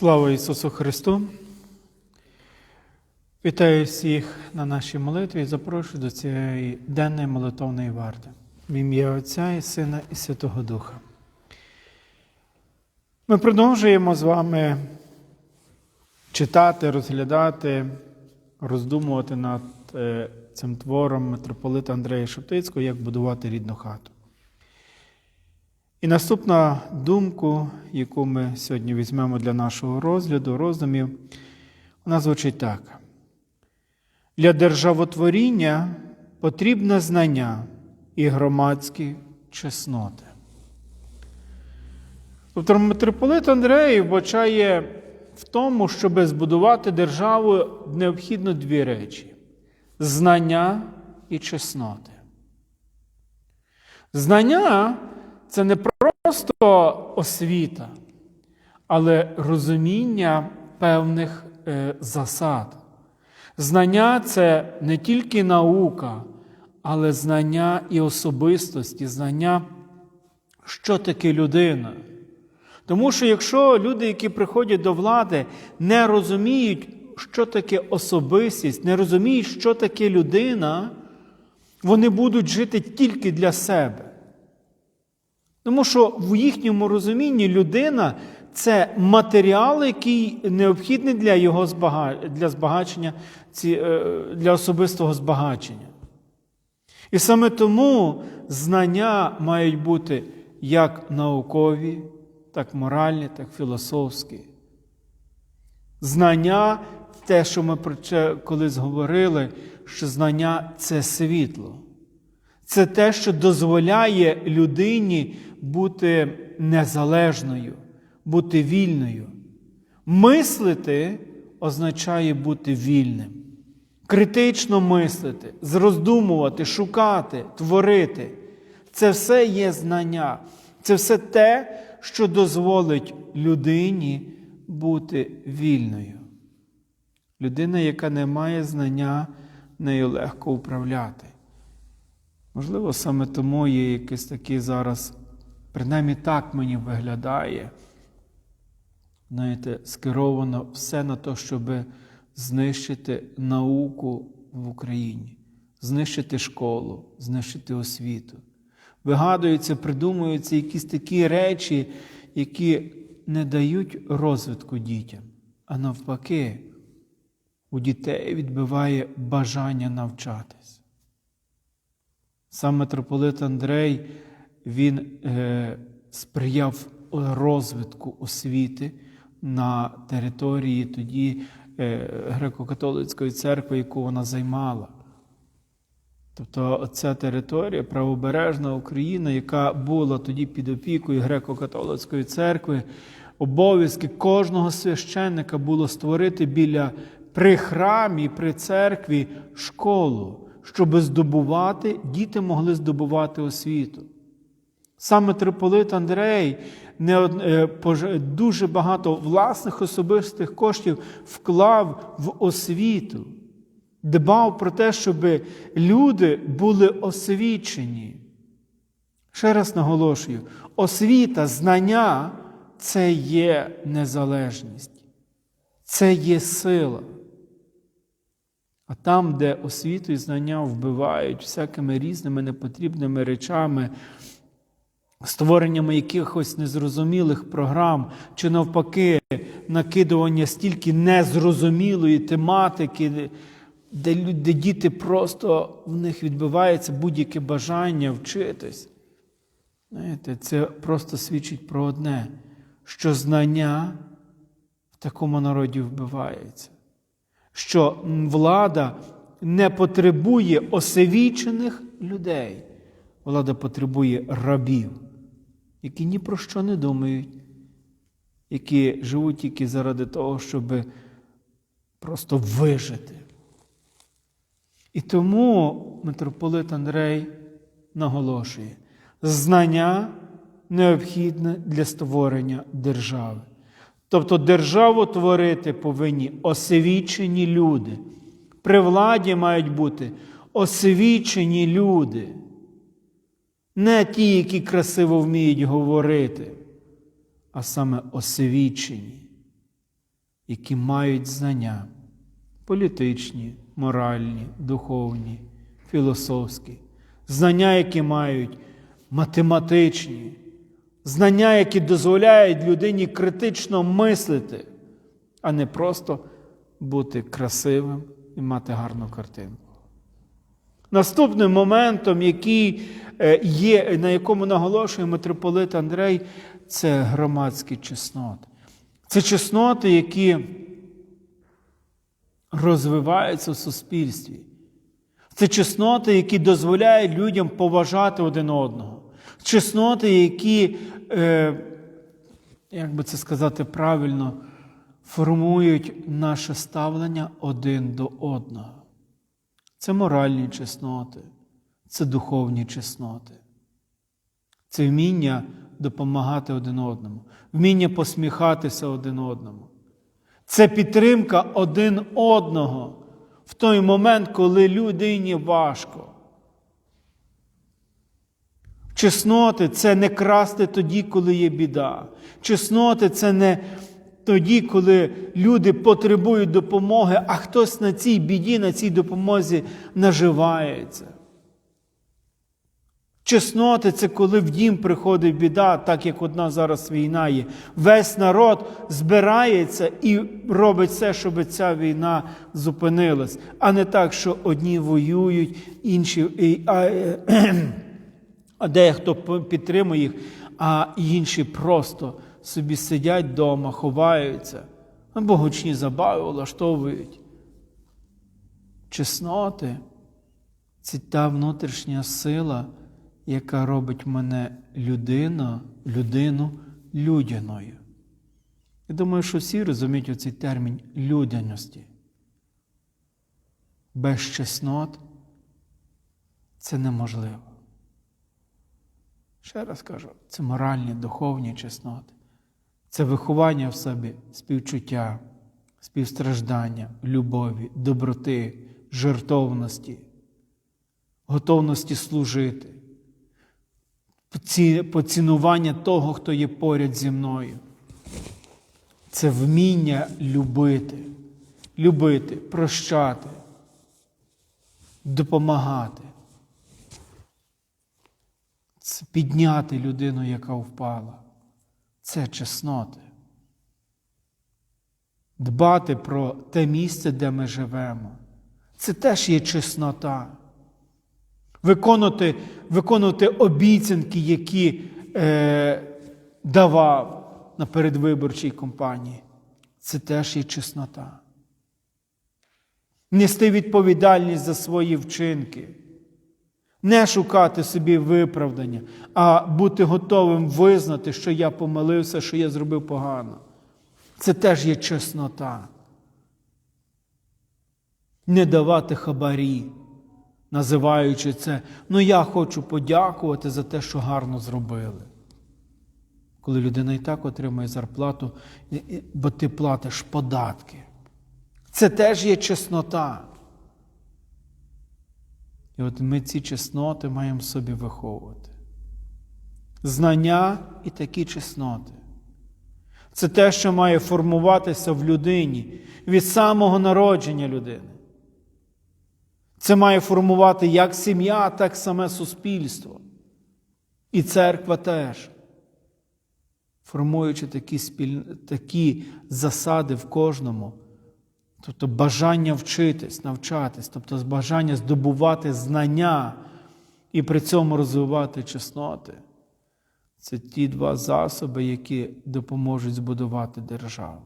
Слава Ісусу Христу! Вітаю всіх на нашій молитві і запрошую до цієї денної молитовної варти. В ім'я Отця і Сина і Святого Духа. Ми продовжуємо з вами читати, розглядати, роздумувати над е, цим твором митрополита Андрея Шептицького, як будувати рідну хату. І наступна думку, яку ми сьогодні візьмемо для нашого розгляду, роздумів, вона звучить так. Для державотворіння потрібне знання і громадські чесноти. Тобто митрополит Андрей вбачає в тому, щоб збудувати державу, необхідно дві речі: знання і чесноти. Знання це не просто освіта, але розуміння певних е, засад. Знання це не тільки наука, але знання і особистості, знання, що таке людина. Тому що якщо люди, які приходять до влади, не розуміють, що таке особистість, не розуміють, що таке людина, вони будуть жити тільки для себе. Тому що в їхньому розумінні людина це матеріал, який необхідний для його для збагачення, для особистого збагачення. І саме тому знання мають бути як наукові, так моральні, так філософські. Знання, те, що ми про це колись говорили, що знання це світло. Це те, що дозволяє людині бути незалежною, бути вільною. Мислити означає бути вільним. Критично мислити, зроздумувати, шукати, творити. Це все є знання. Це все те, що дозволить людині бути вільною. Людина, яка не має знання, нею легко управляти. Можливо, саме тому є якийсь такий зараз, принаймні так мені виглядає, знаєте, скеровано все на те, щоб знищити науку в Україні, знищити школу, знищити освіту. Вигадуються, придумуються якісь такі речі, які не дають розвитку дітям, а навпаки, у дітей відбиває бажання навчатись. Сам митрополит Андрей він е, сприяв розвитку освіти на території тоді е, греко-католицької церкви, яку вона займала. Тобто ця територія, правобережна Україна, яка була тоді під опікою греко-католицької церкви, обов'язки кожного священника було створити біля при храмі, при церкві школу щоб здобувати, діти могли здобувати освіту. Саме митрополит Андрей е, дуже багато власних особистих коштів вклав в освіту, дбав про те, щоб люди були освічені. Ще раз наголошую: освіта, знання це є незалежність, це є сила. А там, де освіту і знання вбивають всякими різними непотрібними речами, створеннями якихось незрозумілих програм, чи навпаки, накидування стільки незрозумілої тематики, де, де діти просто в них відбивається будь-яке бажання вчитись. Знаєте, Це просто свідчить про одне, що знання в такому народі вбивається що влада не потребує осевічених людей. Влада потребує рабів, які ні про що не думають, які живуть тільки заради того, щоб просто вижити. І тому митрополит Андрей наголошує, знання необхідне для створення держави. Тобто державу творити повинні освічені люди. При владі мають бути освічені люди. Не ті, які красиво вміють говорити, а саме освічені. які мають знання політичні, моральні, духовні, філософські, знання, які мають математичні, знання, які дозволяють людині критично мислити, а не просто бути красивим і мати гарну картинку. Наступним моментом, який е, є, на якому наголошує митрополит Андрей, це громадські чесноти. Це чесноти, які розвиваються в суспільстві. Це чесноти, які дозволяють людям поважати один одного. Чесноти, які, е, як би це сказати правильно, формують наше ставлення один до одного. Це моральні чесноти, це духовні чесноти, це вміння допомагати один одному, вміння посміхатися один одному. Це підтримка один одного в той момент, коли людині важко. Чесноти це не красти тоді, коли є біда. Чесноти це не тоді, коли люди потребують допомоги, а хтось на цій біді, на цій допомозі наживається. Чесноти це коли в дім приходить біда, так як одна зараз війна є. Весь народ збирається і робить все, щоб ця війна зупинилась, а не так, що одні воюють, інші, а, е, а дехто підтримує їх, а інші просто собі сидять вдома, ховаються, або гучні забави влаштовують. Чесноти це та внутрішня сила, яка робить мене людина, людину людяною. Я думаю, що всі розуміють оцей термін людяності. Без чеснот це неможливо. Ще раз кажу, це моральні, духовні чесноти, це виховання в собі співчуття, співстраждання, любові, доброти, жертовності, готовності служити, поцінування того, хто є поряд зі мною. Це вміння любити, любити, прощати, допомагати. Це підняти людину, яка впала. Це чесноти. Дбати про те місце, де ми живемо. Це теж є чеснота. Виконувати, виконувати обіцянки, які е, давав на передвиборчій кампанії. Це теж є чеснота. Нести відповідальність за свої вчинки. Не шукати собі виправдання, а бути готовим визнати, що я помилився, що я зробив погано. Це теж є чеснота. Не давати хабарі, називаючи це, ну я хочу подякувати за те, що гарно зробили. Коли людина і так отримує зарплату, бо ти платиш податки. Це теж є чеснота. І от ми ці чесноти маємо собі виховувати. Знання і такі чесноти. Це те, що має формуватися в людині від самого народження людини. Це має формувати як сім'я, так саме суспільство. І церква теж. Формуючи такі, спіль... такі засади в кожному, тобто бажання вчитись, навчатись, тобто бажання здобувати знання і при цьому розвивати чесноти. Це ті два засоби, які допоможуть збудувати державу.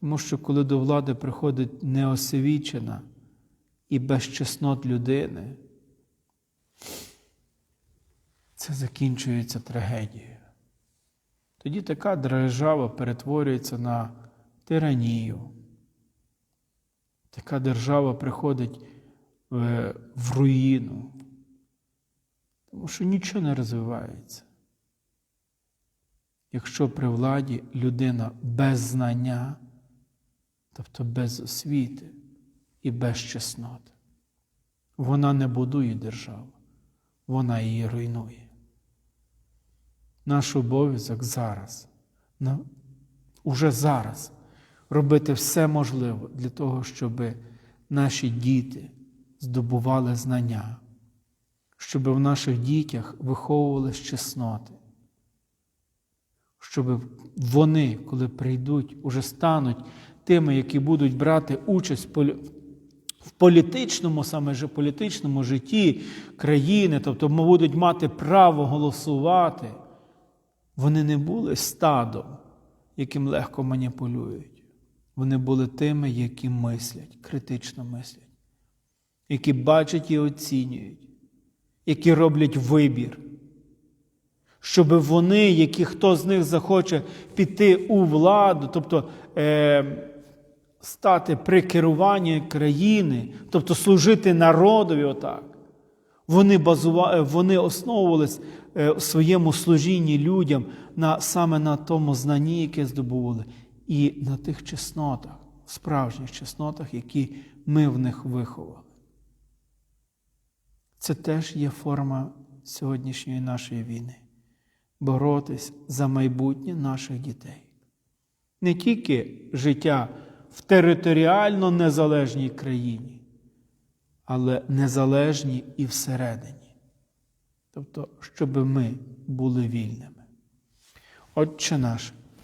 Тому що коли до влади приходить неосвічена і без чеснот людини, це закінчується трагедією. Тоді така держава перетворюється на тиранію. Така держава приходить в, в руїну, тому що нічого не розвивається. Якщо при владі людина без знання, тобто без освіти і без чеснот, вона не будує державу, вона її руйнує. Наш обов'язок зараз, на- уже зараз, робити все можливе для того, щоб наші діти здобували знання, щоб в наших дітях виховувалися чесноти, щоб вони, коли прийдуть, уже стануть тими, які будуть брати участь в політичному, саме же політичному житті країни, тобто будуть мати право голосувати, вони не були стадом, яким легко маніпулюють. Вони були тими, які мислять, критично мислять, які бачать і оцінюють, які роблять вибір. Щоб вони, які хто з них захоче піти у владу, тобто е, стати при керуванні країни, тобто служити народові отак, вони, базува... е, вони основувались е, у своєму служінні людям на, саме на тому знанні, яке здобували, і на тих чеснотах, справжніх чеснотах, які ми в них виховали. Це теж є форма сьогоднішньої нашої війни боротись за майбутнє наших дітей. Не тільки життя в територіально незалежній країні, але незалежні і всередині. Тобто, щоб ми були вільними. Отче наш,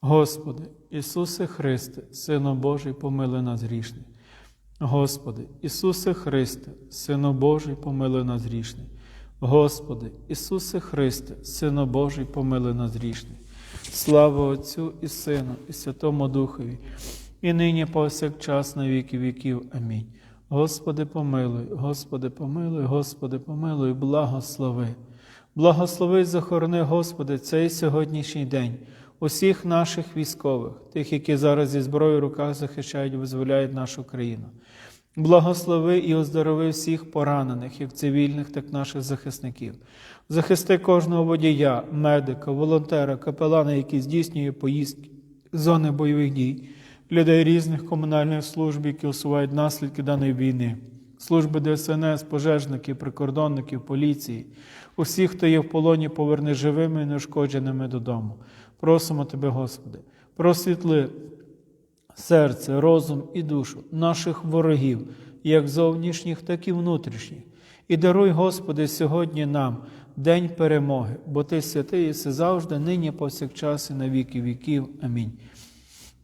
Господи, Ісусе Христе, Сину Божий, помилуй нас грішних. Господи, Ісусе Христе, Сину Божий, помилуй нас грішних. Господи, Ісусе Христе, Сину Божий, помилуй нас грішних. Слава Отцю і Сину, і Святому Духові, і нині повсякчас на віки віків. Амінь. Господи, помилуй, Господи, помилуй, Господи, помилуй, благослови. Благослови, захорони, Господи, цей сьогоднішній день усіх наших військових, тих, які зараз зі зброєю в руках захищають, визволяють нашу країну. Благослови і оздорови всіх поранених, як цивільних, так і наших захисників. Захисти кожного водія, медика, волонтера, капелана, який здійснює поїздки зони бойових дій, людей різних комунальних служб, які усувають наслідки даної війни, служби ДСНС, пожежників, прикордонників, поліції, усіх, хто є в полоні, поверни живими і неушкодженими додому. Просимо Тебе, Господи, просвітли серце, розум і душу наших ворогів, як зовнішніх, так і внутрішніх. І даруй, Господи, сьогодні нам день перемоги, бо Ти святий єси завжди, нині повсякчас і на віки віків. Амінь.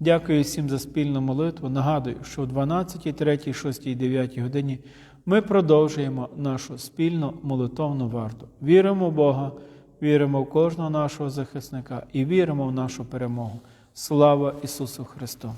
Дякую всім за спільну молитву. Нагадую, що в 12, 3, 6 9 годині ми продовжуємо нашу спільну молитовну варту. Віримо в Бога, віримо в кожного нашого захисника і віримо в нашу перемогу. Слава Ісусу Христу!